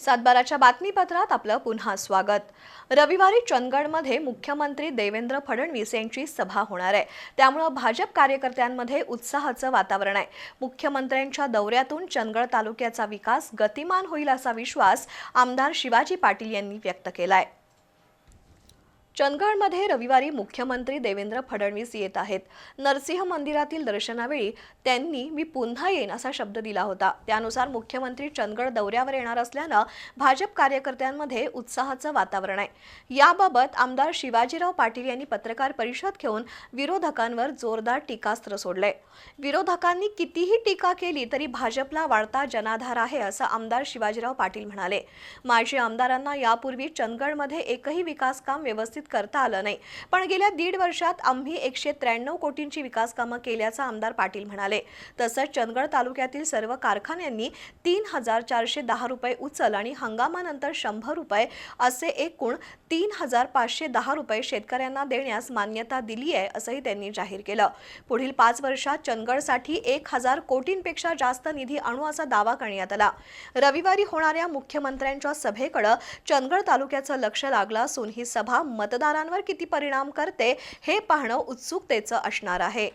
सातबाराच्या बातमीपत्रात आपलं पुन्हा स्वागत. रविवारी चंदगडमध्ये मुख्यमंत्री देवेंद्र फडणवीस यांची सभा होणार आहे. त्यामुळं भाजप कार्यकर्त्यांमध्ये उत्साहाचं वातावरण आहे. मुख्यमंत्र्यांच्या दौऱ्यातून चंदगड तालुक्याचा विकास गतिमान होईल असा विश्वास आमदार शिवाजी पाटील यांनी व्यक्त केला आहे चंदगडमध्ये रविवारी मुख्यमंत्री देवेंद्र फडणवीस येत आहेत. नरसिंह मंदिरातील दर्शनावेळी त्यांनी मी पुन्हा येईन असा शब्द दिला होता. त्यानुसार मुख्यमंत्री चंदगड दौऱ्यावर येणार असल्यानं भाजप कार्यकर्त्यांमध्ये उत्साहाचं वातावरण आहे. याबाबत आमदार शिवाजीराव पाटील यांनी पत्रकार परिषद घेऊन विरोधकांवर जोरदार टीकास्त्र सोडलंय. विरोधकांनी कितीही टीका केली तरी भाजपला वाढता जनाधार आहे असं आमदार शिवाजीराव पाटील म्हणाले. माजी आमदारांना यापूर्वी चंदगडमध्ये एकही विकास काम व्यवस्थित करता आलं नाही. पण गेल्या दीड वर्षात आम्ही एकशे त्र्याण्णव कोटींची विकास कामं केल्याचं आमदार पाटील म्हणाले. तसंच चंदगड तालुक्यातील सर्व कारखान्यांनी तीन हजार चारशे दहा रुपये उचल आणि हंगामानंतर शंभर रुपये असे एकूण तीन हजार पाचशे दहा रुपये शेतकऱ्यांना देण्यास मान्यता दिली आहे असंही त्यांनी जाहीर केलं. पुढील पाच वर्षात चंदगडसाठी एक हजार कोटींपेक्षा जास्त निधी आणू असा दावा करण्यात आला. रविवारी होणाऱ्या मुख्यमंत्र्यांच्या सभेकडे चंदगड तालुक्याचं लक्ष लागलं असून ही सभा मतदारांवर किती परिणाम करते हे पाहणं उत्सुकतेचं असणार आहे.